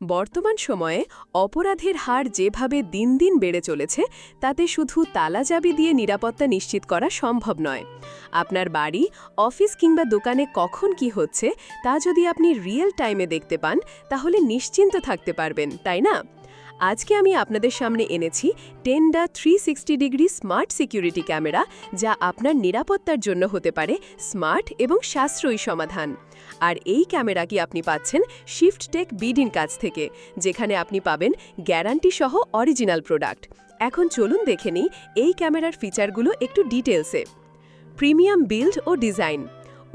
বর্তমান সময়ে অপরাধের হার যেভাবে দিন দিন বেড়ে চলেছে, তাতে শুধু তালাচাবি দিয়ে নিরাপত্তা নিশ্চিত করা সম্ভব নয়। আপনার বাড়ি, অফিস কিংবা দোকানে কখন কি হচ্ছে, তা যদি আপনি রিয়েল টাইমে দেখতে পান, তাহলে নিশ্চিন্ত থাকতে পারবেন, তাই না? আজকে আমি আপনাদের সামনে এনেছি Tenda three sixty degree smart security camera, যা আপনার নিরাপত্তার জন্য হতে পারে স্মার্ট এবং সাশ্রয়ী সমাধান। আর এই ক্যামেরা কি আপনি পাচ্ছেন শিফট টেক বিডিন কাছ থেকে, যেখানে আপনি পাবেন গ্যারান্টি সহ অরিজিনাল প্রোডাক্ট। এখন চলুন দেখে নিই এই ক্যামেরার ফিচারগুলো একটু ডিটেলসে প্রিমিয়াম বিল্ড ও ডিজাইন।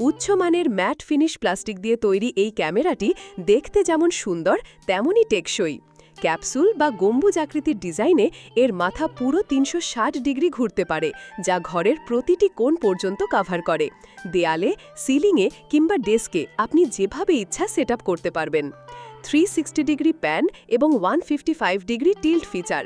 উচ্চমানের ম্যাট ফিনিশ প্লাস্টিক দিয়ে তৈরি এই ক্যামেরাটি দেখতে যেমন সুন্দর, তেমনই টেকসই। ক্যাপসুল বা গম্বুজ আকৃতির ডিজাইনে এর মাথা পুরো তিনশো ষাট ডিগ্রি ঘুরতে পারে, যা ঘরের প্রতিটি কোণ পর্যন্ত কাভার করে। দেয়ালে সিলিংয়ে কিংবা ডেস্কে আপনি যেভাবে ইচ্ছা সেট করতে পারবেন। থ্রি ডিগ্রি প্যান এবং ওয়ান ডিগ্রি টিল্ট ফিচার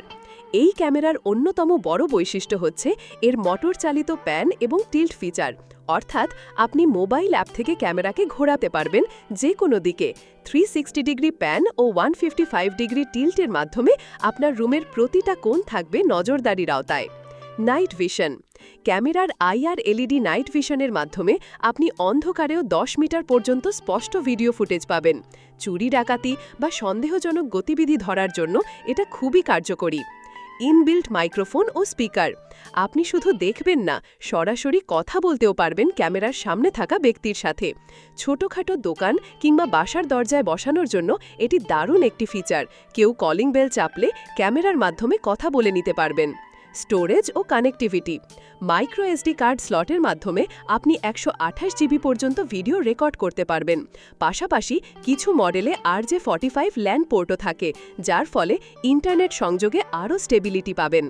এই ক্যামেরার অন্যতম বড় বৈশিষ্ট্য হচ্ছে এর মোটর চালিত প্যান এবং টিল্ট ফিচার। অর্থাৎ আপনি মোবাইল অ্যাপ থেকে ক্যামেরাকে ঘোরাতে পারবেন যে কোনো দিকে থ্রি ডিগ্রি প্যান ও ওয়ান ডিগ্রি টিল্টের মাধ্যমে আপনার রুমের প্রতিটা কোণ থাকবে নজরদারির আওতায়। Night vision. ক্যামেরার আইআর এলইডি নাইট ভিশনের মাধ্যমে আপনি অন্ধকারেও 10 মিটার পর্যন্ত স্পষ্ট ভিডিও ফুটেজ পাবেন। চুরি ডাকাতি বা সন্দেহজনক গতিবিধি ধরার জন্য এটা খুবই কার্যকরী। ইনবিল্ট মাইক্রোফোন ও স্পিকার। আপনি শুধু দেখবেন না, সরাসরি কথা বলতেও পারবেন ক্যামেরার সামনে থাকা ব্যক্তির সাথে। ছোটখাটো দোকান কিংবা বাসার দরজায় বসানোর জন্য এটি দারুণ একটি ফিচার কেউ কলিং বেল চাপলে ক্যামেরার মাধ্যমে কথা বলে নিতে পারবেন। স্টোরেজ ও কানেক্টিভিটি। মাইক্রো এসডি কার্ড স্লটের মাধ্যমে আপনি একশো আঠাশ জিবি পর্যন্ত ভিডিও রেকর্ড করতে পারবেন। পাশাপাশি কিছু মডেলে R J forty five LAN পোর্টও থাকে, যার ফলে ইন্টারনেট সংযোগে আরও স্টেবিলিটি পাবেন।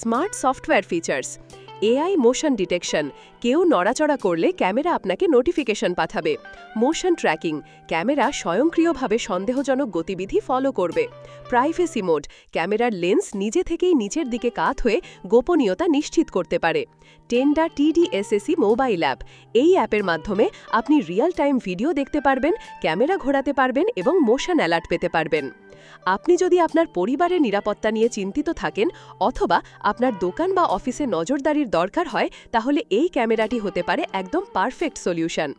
Smart software features. AI motion detection. কেউ নড়াচড়া করলে ক্যামেরা আপনাকে নোটিফিকেশন পাঠাবে। মোশন ট্র্যাকিং, ক্যামেরা স্বয়ংক্রিয়ভাবে সন্দেহজনক গতিবিধি ফলো করবে। প্রাইভেসি মোড, ক্যামেরার লেন্স নিজে থেকেই নিচের দিকে কাত হয়ে গোপনীয়তা নিশ্চিত করতে পারে। টেন্ডা টিডিএসএসি মোবাইল অ্যাপ, এই অ্যাপের মাধ্যমে আপনি রিয়েল টাইম ভিডিও দেখতে পারবেন, ক্যামেরা ঘোরাতে পারবেন এবং মোশন অ্যালার্ট পেতে পারবেন। আপনি যদি আপনার পরিবারের নিরাপত্তা নিয়ে চিন্তিত থাকেন অথবা আপনার দোকান বা অফিসে নজরদারির দরকার হয়, তাহলে এই ক্যামেরাটি হতে পারে একদম পারফেক্ট সলিউশন।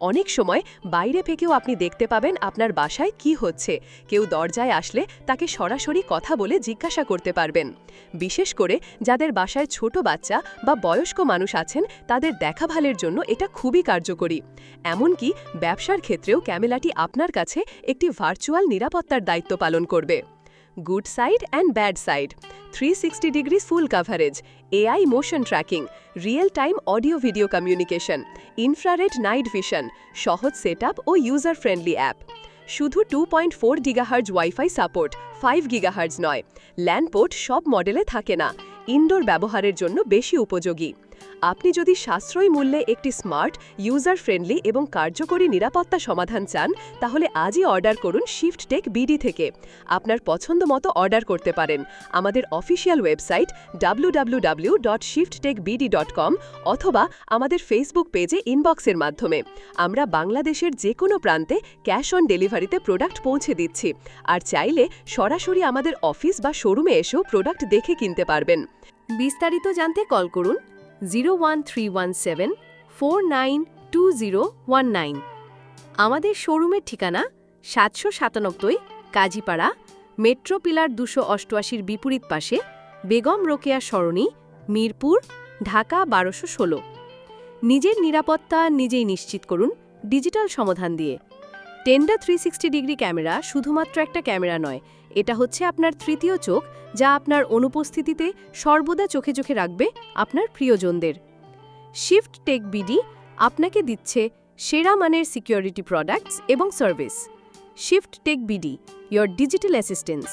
অনেক সময় বাইরে থেকেও আপনি দেখতে পাবেন আপনার বাসায় কি হচ্ছে। কেউ দরজায় আসলে তাকে সরাসরি কথা বলে জিজ্ঞাসা করতে পারবেন। বিশেষ করে যাদের বাসায় ছোট বাচ্চা বা বয়স্ক মানুষ আছেন, তাদের দেখাভালের জন্য এটা খুবই কার্যকরী। এমনকি ব্যবসার ক্ষেত্রেও ক্যামেলাটি আপনার কাছে একটি ভার্চুয়াল নিরাপত্তার দায়িত্ব পালন করবে। Good side and bad side. Three sixty degree full coverage AI motion tracking, real time audio video communication, infrared night vision, সহজ সেটআপ ও ইউজার ফ্রেন্ডলি অ্যাপ। শুধু two point four gigahertz wifi support five gigahertz নয়। LAN port সব মডেলে থাকে না। Indoor ব্যবহারের জন্য বেশি উপযোগী। আপনি যদি সাশ্রয়ী মূল্যে একটি স্মার্ট ইউজার ফ্রেন্ডলি এবং কার্যকরী নিরাপত্তা সমাধান চান, তাহলে আজই অর্ডার করুন শিফট টেক বিডি থেকে। আপনার পছন্দ মতো অর্ডার করতে পারেন। আমাদের অফিসিয়াল ওয়েবসাইট www.shifttekbd.com অথবা আমাদের ফেসবুক পেজে ইনবক্সের মাধ্যমে। আমরা বাংলাদেশের যে কোনো প্রান্তে ক্যাশ অন ডেলিভারিতে প্রোডাক্ট পৌঁছে দিচ্ছি। আর চাইলে সরাসরি আমাদের অফিস বা শোরুমে এসেও প্রোডাক্ট দেখে কিনতে পারবেন। বিস্তারিত জানতে কল করুন zero one three one seven four nine two zero one nine. আমাদের শোরুমের ঠিকানা সাতশো সাতানব্বই কাজীপাড়া, মেট্রো পিলার দুশো অষ্টআশির বিপরীত পাশে, বেগম রোকেয়া সরণি, মিরপুর, ঢাকা বারোশো ষোলো। নিজের নিরাপত্তা নিজেই নিশ্চিত করুন, ডিজিটাল সমাধান দিয়ে। টেন্ডা থ্রি ডিগ্রি ক্যামেরা শুধুমাত্র একটা ক্যামেরা নয়, এটা হচ্ছে আপনার তৃতীয় চোখ, যা আপনার অনুপস্থিতিতে সর্বদা চোখে চোখে রাখবে আপনার প্রিয়জনদের। শিফট টেক বিডি আপনাকে দিচ্ছে সেরা মানের সিকিউরিটি প্রোডাক্টস এবং service shift tech BD your digital assistance